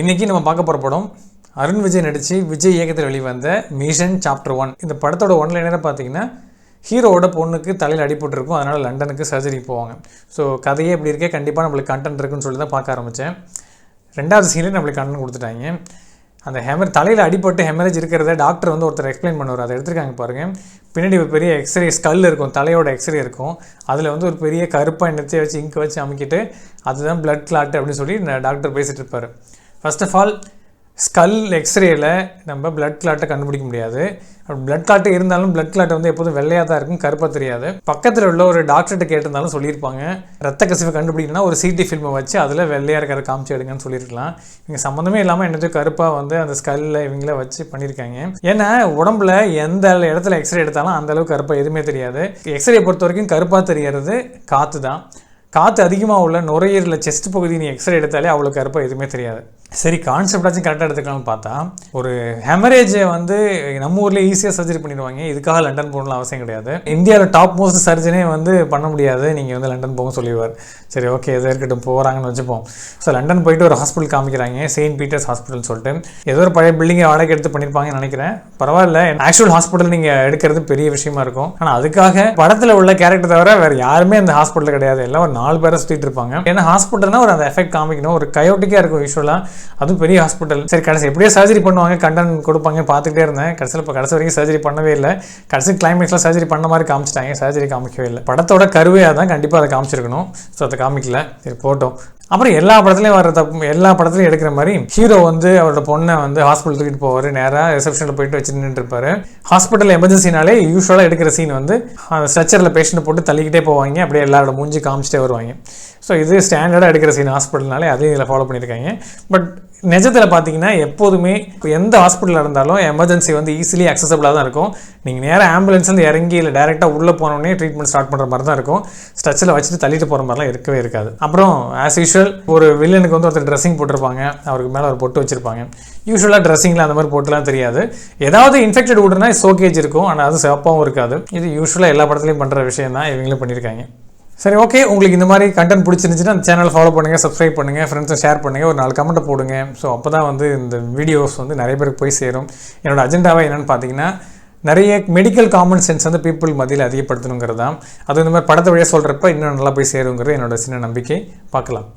இன்றைக்கி நம்ம பார்க்க போகிற படம் அருண் விஜய் நடித்து விஜய் இயக்கத்தில் வெளிவந்த மிஷன் சாப்டர் ஒன் இந்த படத்தோட ஒன்லைனரை பார்த்தீங்கன்னா ஹீரோவோட பொண்ணுக்கு தலையில் அடிபட்டிருக்கும் அதனால் லண்டனுக்கு சர்ஜரிக்கு போவாங்க. ஸோ கதையே எப்படி இருக்கே. கண்டிப்பாக நம்மளுக்கு கண்டென்ட் இருக்குன்னு சொல்லி தான் பார்க்க ஆரம்பித்தேன் ரெண்டாவது சீனில் நம்மளுக்கு கண்டென்ட் கொடுத்துட்டாங்க. அந்த ஹெமர் தலையில் அடிபட்டு ஹெமரேஜ் இருக்கிறத டாக்டர் வந்து ஒருத்தர் எக்ஸ்பிளைன் பண்ணுவார். அதை எடுத்துருக்காங்க பாருங்கள் பின்னாடி ஒரு பெரிய எக்ஸ்ரே ஸ்கல் இருக்கும். தலையோட எக்ஸ்ரே இருக்கும். அதில் வந்து ஒரு பெரிய கருப்பாக எண்ணத்தை வச்சு இங்க் வச்சு அமுக்கிட்டு அதுதான் பிளட் கிளாட் அப்படின்னு சொல்லி டாக்டர் பேசிகிட்டு இருப்பார். ஃபர்ஸ்ட் ஆஃப் ஆல் ஸ்கல் எக்ஸ்ரேயில் நம்ம பிளட் கிளாட்டை கண்டுபிடிக்க முடியாது. பிளட் கிளாட்டு இருந்தாலும் பிளட் கிளாட் வந்து எப்போதும் வெள்ளையாக தான் இருக்கும் கருப்பாக தெரியாது. பக்கத்தில் உள்ள ஒரு டாக்டர்கிட்ட கேட்டிருந்தாலும் சொல்லியிருப்பாங்க. ரத்த கசிவை கண்டுபிடிக்கணும்னா ஒரு சிடி ஃபில்மை வச்சு அதில் வெள்ளையாக இருக்கிற காமிச்சு எடுங்கன்னு சொல்லியிருக்கலாம். இவங்க சம்மந்தமே இல்லாமல் என்னது கருப்பாக வந்து அந்த ஸ்கல்லில் இவங்கள வச்சு பண்ணியிருக்காங்க. ஏன்னா உடம்புல எந்த இடத்துல எக்ஸ்ரே எடுத்தாலும் அந்தளவுக்கு கருப்பாக எதுவுமே தெரியாது. எக்ஸ்ரே பொறுத்த வரைக்கும் கருப்பாக தெரியறது காற்று தான். காற்று அதிகமாக உள்ள நுரையீரலில் செஸ்ட் பகுதி நீ எக்ஸ்ரே எடுத்தாலே அவ்வளோ கருப்பாக எதுவுமே தெரியாது. சரி கான்செப்டாச்சும் கரெக்டாக எடுத்துக்கலாம்னு பார்த்தா ஒரு ஹெமரேஜை வந்து நம்ம ஊரில் ஈஸியாக சர்ஜரி பண்ணிடுவாங்க. இதுக்காக லண்டன் போகணும்னு அவசியம் கிடையாது. இந்தியாவில் டாப் மோஸ்ட் சர்ஜனே வந்து பண்ண முடியாது. நீங்கள் வந்து லண்டன் போக சொல்லிடுவார். சரி ஓகே எதோ இருக்கட்டும் போகிறாங்கன்னு வச்சுப்போம். ஸோ லண்டன் போயிட்டு ஒரு ஹாஸ்பிட்டல் காமிக்கிறாங்க. செயின்ட் பீட்டர்ஸ் ஹாஸ்பிட்டல் சொல்லிட்டு. ஏதோ ஒரு பழைய பில்டிங்கை வாடகை எடுத்து பண்ணியிருப்பாங்கன்னு நினைக்கிறேன். பரவாயில்ல ஆக்சுவல் ஹாஸ்பிட்டல் நீங்கள் எடுக்கிறது பெரிய விஷயமா இருக்கும். ஆனால் அதுக்காக படத்தில் உள்ள கேரக்டர் தவிர வேறு யாருமே அந்த ஹாஸ்பிட்டல் கிடையாது. எல்லாம் ஒரு நாலு பேரை சுற்றிட்டு இருப்பாங்க. ஏன்னா ஹாஸ்பிட்டல்னா ஒரு அந்த எஃபெக்ட் காமிக்கணும். ஒரு கயோட்டிக்காக இருக்கும் யூஸ்வலாக அதுவும் பெரிய ஹாஸ்பிட்டல் சரி கடைசி எப்படியோ சர்ஜரி பண்ணுவாங்க. கண்டன் கொடுப்பாங்க. பார்த்துக்கிட்டே இருந்தேன். கடைசியில் இப்போ கடைசி வரைக்கும் சர்ஜரி பண்ணவே இல்லை. கடைசி கிளைமேக்ஸில் சர்ஜரி பண்ண மாதிரி காமிச்சிட்டாங்க. சர்ஜரி காமிக்கவே இல்லை. படத்தோட கருவே தான் கண்டிப்பாக அதை காமிச்சிருக்கணும். ஸோ அதை காமிக்கல. சரி போட்டோம். அப்புறம் எல்லா படத்துலையும் வர தப்பு எல்லா படத்துலையும் எடுக்கிற மாதிரி ஹீரோ வந்து அவரோட பொண்ணை வந்து ஹாஸ்பிட்டல் தூக்கிட்டு போவார். நேராக ரிசப்ஷனில் போயிட்டு வச்சு நின்றுருப்பாரு ஹாஸ்பிட்டலில் ஹாஸ்பிட்டல் எமர்ஜென்சினாலே யூஸ்வலாக எடுக்கிற சீன் வந்து அந்த ஸ்ட்ரெச்சரில் பேஷண்ட் போட்டு தள்ளிக்கிட்டே போவாங்க. அப்படியே எல்லாரோட மூஞ்சி காமிச்சிட்டே வருவாங்க. ஸோ இது ஸ்டாண்டர்டாக எடுக்கிற சீன் ஹாஸ்பிட்டல்னாலே அதையும் இதில் ஃபாலோ பண்ணியிருக்காங்க. பட் நிஜத்தில் பார்த்தீங்கன்னா எப்போதுமே இப்போ எந்த ஹாஸ்பிட்டலில் இருந்தாலும் எமர்ஜென்சி வந்து ஈஸிலி அக்சசபிளாக தான் இருக்கும். நீங்கள் நேராக ஆம்புலன்ஸ் வந்து இறங்கி இல்லை டேரெக்டாக உள்ளே போனோடனே ட்ரீட்மெண்ட் ஸ்டார்ட் பண்ணுற மாதிரி தான் இருக்கும். ஸ்ட்ரெச்சில் வச்சுட்டு தள்ளிட்டு போகிற மாதிரிலாம் இருக்கவே இருக்காது. அப்புறம் ஆஸ் யூஷுவல் ஒரு வில்லனுக்கு வந்து ஒருத்தர் ட்ரெஸ்ஸிங் போட்டிருப்பாங்க. அவருக்கு மேலே ஒரு பொட்டு வச்சிருப்பாங்க. யூஸ்வலாக ட்ரெஸ்ஸிங்கில் அந்த மாதிரி போட்டுலாம் தெரியாது. ஏதாவது இன்ஃபெக்டட் விடுனா சோகேஜ் இருக்கும். ஆனால் அது சிவப்பாகவும் இருக்காது. இது யூஸ்வலாக எல்லா படத்துலையும் பண்ணுற விஷயம் தான் இவங்களும் பண்ணியிருக்காங்க சரி ஓகே உங்களுக்கு இந்த மாதிரி கண்டென்ட் பிடிச்சிருந்துச்சுன்னா அந்த சேனல் ஃபாலோ பண்ணுங்கள் சப்ஸ்கிரைப் பண்ணுங்கள் ஃப்ரெண்ட்ஸை ஷேர் பண்ணுங்கள் ஒரு நாலு கமெண்ட்டை போடுங்க. ஸோ அப்போ தான் வந்து இந்த வீடியோஸ் வந்து நிறைய பேருக்கு போய் சேரும். என்னோடய அஜெண்டாவே என்னென்னு பார்த்தீங்கன்னா நிறைய மெடிக்கல் காமன் சென்ஸ் வந்து பீப்புள் மத்தியில் அதிகப்படுத்தணுங்கிறது தான் அது இந்த மாதிரி படத்தை வழியாக சொல்கிறப்ப இன்னும் நல்லா போய் சேருங்கிறது என்னோட சின்ன நம்பிக்கை. பார்க்கலாம்.